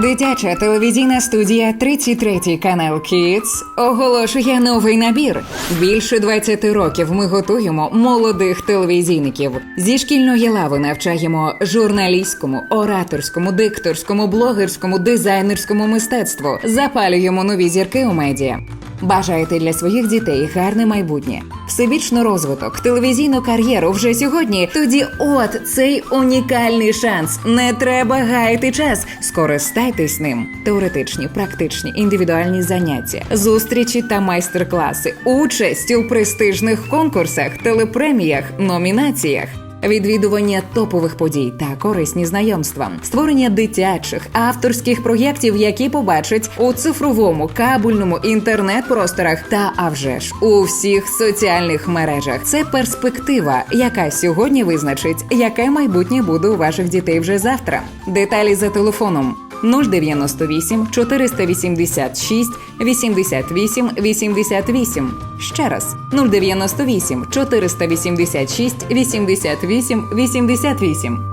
Дитяча телевізійна студія 33 канал Kids оголошує новий набір. Більше 20 років ми готуємо молодих телевізійників. Зі шкільної лави навчаємо журналістському, ораторському, дикторському, блогерському, дизайнерському мистецтву. Запалюємо нові зірки у медіа. Бажаєте для своїх дітей гарне майбутнє, всебічний розвиток, телевізійну кар'єру вже сьогодні. Тоді, от цей унікальний шанс. Не треба гаяти час. Скористайтесь ним. Теоретичні, практичні, індивідуальні заняття, зустрічі та майстер-класи, участь у престижних конкурсах, телепреміях, номінаціях. Відвідування топових подій та корисні знайомства, створення дитячих авторських проєктів, які побачать у цифровому кабельному інтернет-просторах та а вже ж у всіх соціальних мережах. Це перспектива, яка сьогодні визначить, яке майбутнє буде у ваших дітей вже завтра. Деталі за телефоном 098 486 88 88. Ще раз 098 486 88 88.